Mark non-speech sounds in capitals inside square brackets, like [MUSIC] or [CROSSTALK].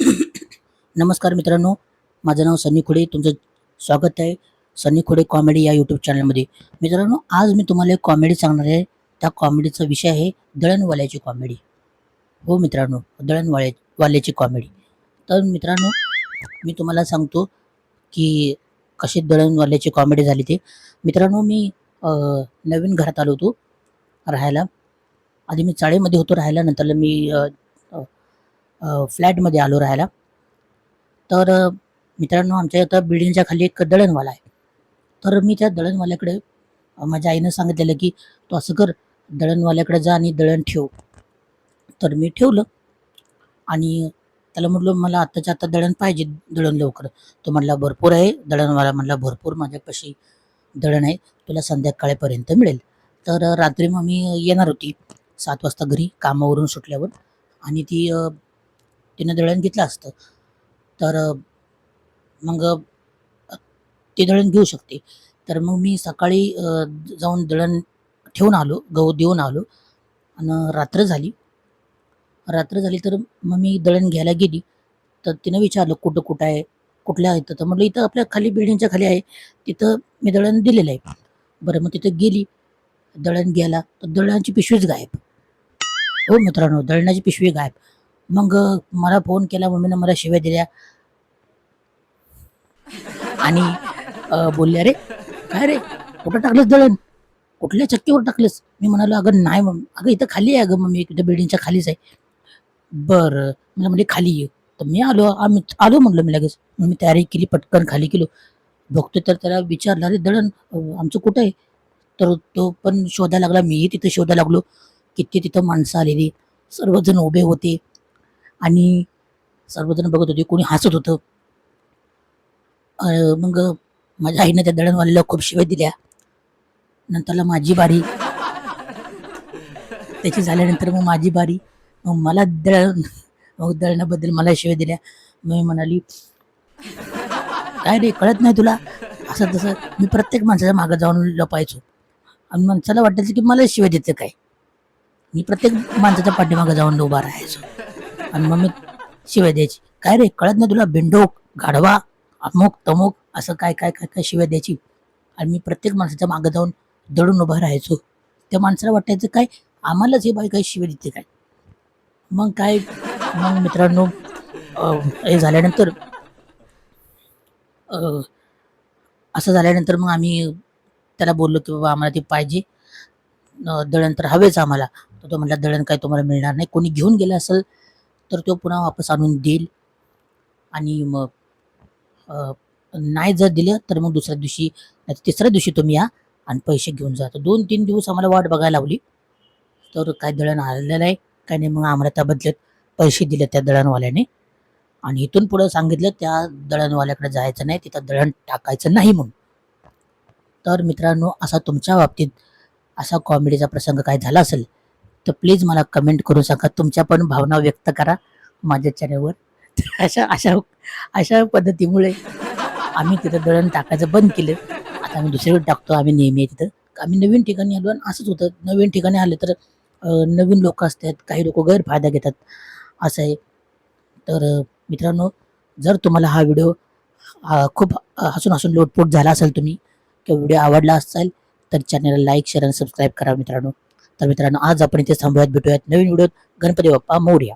नमस्कार मित्रांनो माझं नाव सनी खुडे तुमचं स्वागत आहे सनी खुडे कॉमेडी या यूट्यूब चॅनलमध्ये मित्रांनो आज मी तुम्हाला एक कॉमेडी सांगणार आहे. त्या कॉमेडीचा विषय आहे दळणवाल्याची कॉमेडी हो मित्रांनो दळणवाल्या वाल्याची कॉमेडी तर मित्रांनो मी तुम्हाला सांगतो की कशी दळणवाल्याची कॉमेडी झाली ते. मित्रांनो मी नवीन घरात आलो होतो राहायला. आधी मी चाळेमध्ये होतो राहायला नंतर मी फ्लॅटमध्ये आलो राहायला. तर मित्रांनो आमच्या इथं बिल्डिंगच्या खाली एक दळणवाला आहे. तर मी त्या दळणवाल्याकडे माझ्या आईनं सांगितलेलं की तू असं कर दळणवाल्याकडे जा आणि दळण ठेव. तर मी ठेवलं आणि त्याला म्हटलं मला आत्ताच्या आत्ता दळण पाहिजे दळण लवकर. तो म्हटला भरपूर आहे दळणवाला म्हटला भरपूर माझ्यापाशी दळण आहे तुला संध्याकाळपर्यंत मिळेल. तर रात्री मग मी येणार होती सात वाजता घरी कामावरून सुटल्यावर आणि ती तिनं दळण घेतलं असतं. तर मग ते दळण घेऊ शकते. तर मग मी सकाळी जाऊन दळण ठेवून आलो गहू देऊन आलो. आणि रात्र झाली. रात्र झाली तर मग मी दळण घ्यायला गेली. तर तिनं विचारलं कुठं कुठं आहे? कुठल्या इथं तर म्हटलं इथं आपल्या खाली बिल्डिंगच्या खाली आहे. तिथं मी दळण दिलेलं आहे. बरं मग तिथं गेली. दळण घ्यायला. तर दळणाची पिशवीच गायब. हो मित्रांनो दळणाची पिशवी गायब. मग मला फोन केला मम्मीनं मला शिव्या दिल्या. आणि बोलल्या बोलले अरे काय रे? कुठं टाकलंस दळण? कुठल्या चक्कीवर टाकलंस? मी म्हणालो अगं नाही मग अगं इथं खाली आहे अगं मम्मी. इथं बिल्डिंगच्या खालीच आहे. बरं. मला म्हणजे खाली ये तर मी आलो आम्ही आलो म्हटलं मी लगेच. मग मी तयारी केली पटकन खाली केलो. बघतो तर त्याला विचारलं अरे दळण आमचं कुठं आहे? तर तो पण शोधायला लागला. मीही तिथं शोधायला लागलो. किती तिथं माणसं आलेली. सर्वजण उभे होते. आणि सर्वजण बघत होते कोणी हसत होतं. मग माझ्या आईनं त्या दळणवाल्याला खूप शिव्या दिल्या. नंतरला माझी बारी. त्याची झाल्यानंतर मग माझी बारी. मग मला दळण मग दळणाबद्दल मला शिव्या दिल्या. मी म्हणाली काय रे कळत नाही तुला? असं तसं मी प्रत्येक माणसाच्या मागं जाऊन लपायचो. आणि माणसाला वाटायचं की मला शिव्या देते काय? मी प्रत्येक माणसाच्या पाठीमागं जाऊन उभा राहायचो. आणि मग मी शिव्या द्यायची. काय रे कळत नाही तुला बिंडोक गाढवा अमुक तमुक असं काय काय काय काय शिव्या द्यायची? आणि मी प्रत्येक माणसाच्या मागं जाऊन दडून उभा राहायचो. त्या माणसाला वाटायचं काय आम्हालाच हे बाई काय शिव्या देते काय? मग काय मग मित्रांनो अं, हे झाल्यानंतर अं, असं झाल्यानंतर मग आम्ही त्याला बोललो की बाबा आम्हाला ते पाहिजे. दळण तर हवेच आम्हाला. तर तो म्हटला दळण काय तुम्हाला मिळणार नाही. कोणी घेऊन गेलं असेल तर तो पुन्हा वापस आणून देईल. आणि मग नाही जर दिलं तर मग दुसऱ्या दिवशी नाही तिसऱ्या दिवशी तुम्ही या आणि पैसे घेऊन जा. तर दोन तीन दिवस आम्हाला वाट बघायला लावली. तर काय दळण आलेलं आहे काय नाही मग आम्हाला त्या बदल्यात पैसे दिले त्या दळणवाल्याने. आणि इथून पुढं सांगितलं त्या दळणवाल्याकडे जायचं नाही तिथं दळण टाकायचं नाही म्हणून. तर मित्रांनो असा तुमच्या बाबतीत असा कॉमेडीचा प्रसंग काय झाला असेल तर प्लीज मला कमेंट करून सांगा. तुमच्या पण भावना व्यक्त करा माझ्या चॅनलवर तर [LAUGHS] अशा अशा अशा पद्धतीमुळे आम्ही तिथं दळण टाकायचं बंद केलं. आता आम्ही दुसरीकडे टाकतो. आम्ही नेहमी तिथं. आम्ही नवीन ठिकाणी आलो आणि असंच होतं. नवीन ठिकाणी आले तर नवीन लोक असतात. काही लोक गैरफायदा घेतात. असं आहे. तर मित्रांनो जर तुम्हाला हा व्हिडिओ खूप हसून हसून लोटपोट झाला असेल तुम्ही किंवा व्हिडिओ आवडला असेल तर चॅनलला लाईक शेअर आणि सबस्क्राईब करा मित्रांनो. तर मित्रांनो आज आपण इथे थांबूयात भेटूयात नवीन व्हिडिओत. गणपती बाप्पा मोर्या.